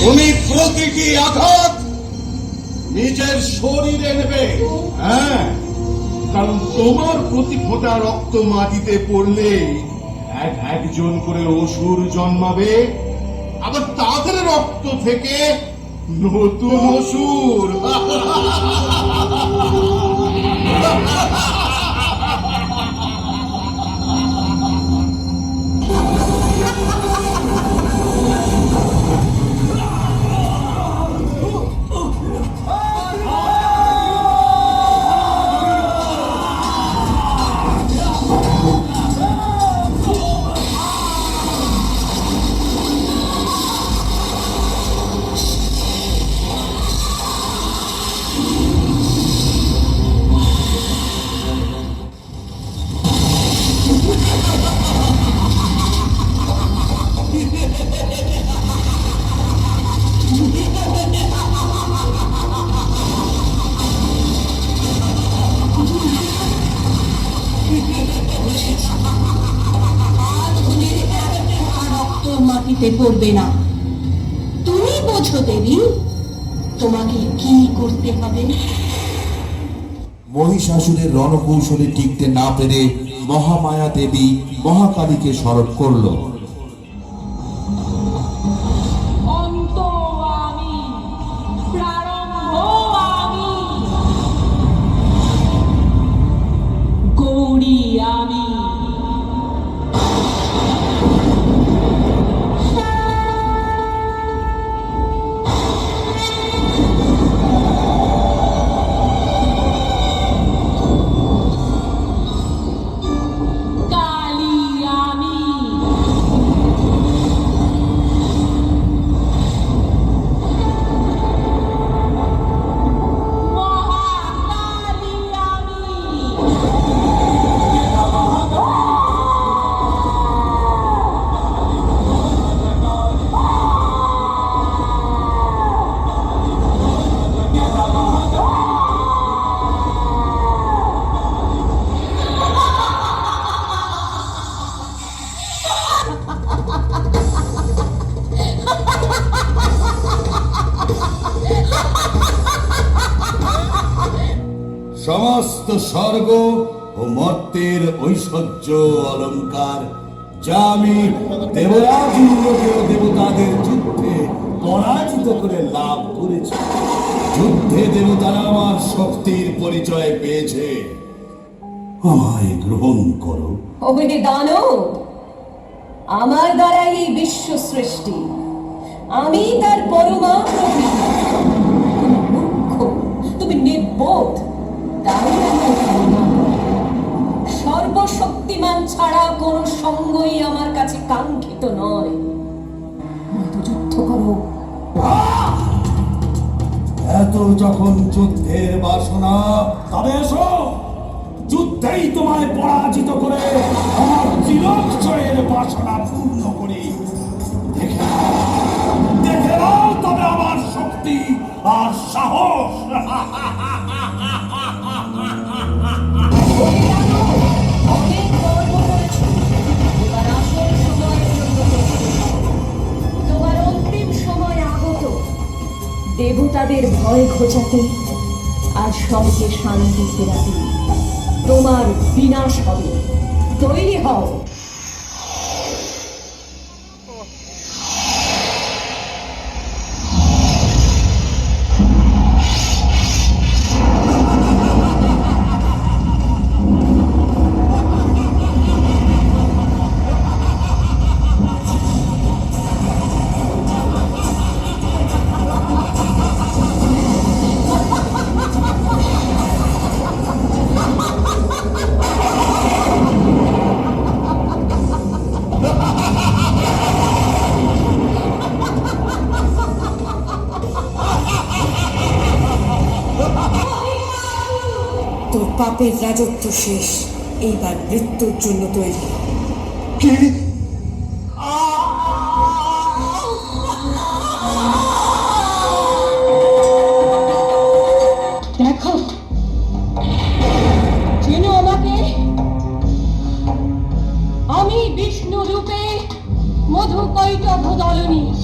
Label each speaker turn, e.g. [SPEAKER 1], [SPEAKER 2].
[SPEAKER 1] তুমি প্রতিটি আঘাত নিজের শরীরে নেবে।
[SPEAKER 2] হ্যাঁ কারণ তোমার প্রতি ফোঁটা রক্ত মাটিতে পড়লে এক একজন করে অসুর জন্মাবে, আবার তাদের রক্ত থেকে নতুন অসুর।
[SPEAKER 3] মাটিতে পড়বে না। তুমি বোঝো, দেবী, তোমাকে কি করতে হবে?
[SPEAKER 4] মহিষাসুরের রণকৌশলে টিকতে না পেরে মহামায়া দেবী মহাকালীকে স্মরণ করল।
[SPEAKER 1] সমস্ত স্বর্গ ও মর্তের ঐশ্বর্য অলংকার যা আমি দেবরাজ দেবতাদের যুদ্ধে পরাজিত করে লাভ করেছি। যুদ্ধে দেবতারা আমার শক্তির পরিচয় পেয়েছে। আমায় গ্রহণ করো।
[SPEAKER 3] ওহে দানব, আমার দ্বারাই এই বিশ্ব সৃষ্টি, আমি তার পরমা। তুমি তুমি নির্বোধ। সর্বশক্তিমান ছাড়া কোনো সঙ্গই আমার কাছে কাঙ্ক্ষিত নয়। যুদ্ধ করো।
[SPEAKER 1] এত যখন যুদ্ধের বাসনা তবে এসো। যুদ্ধেই তোমায় পরাজিত করে আমার বাসনা পূর্ণ করি। দেখে দেখে নাও তবে আমার শক্তি আর সাহস।
[SPEAKER 3] দেবতাদের ভয় ঘোচাতে আর সবকে শান্তি ফেরাতে। তোমার বিনাশ হবে। তৈরি হও।
[SPEAKER 5] পাপের রাজত্ব শেষ। এইবার মৃত্যুর জন্য তৈরি।
[SPEAKER 2] দেখো। আমাকে আমি বিষ্ণু রূপে মধু কৈটভ দলনী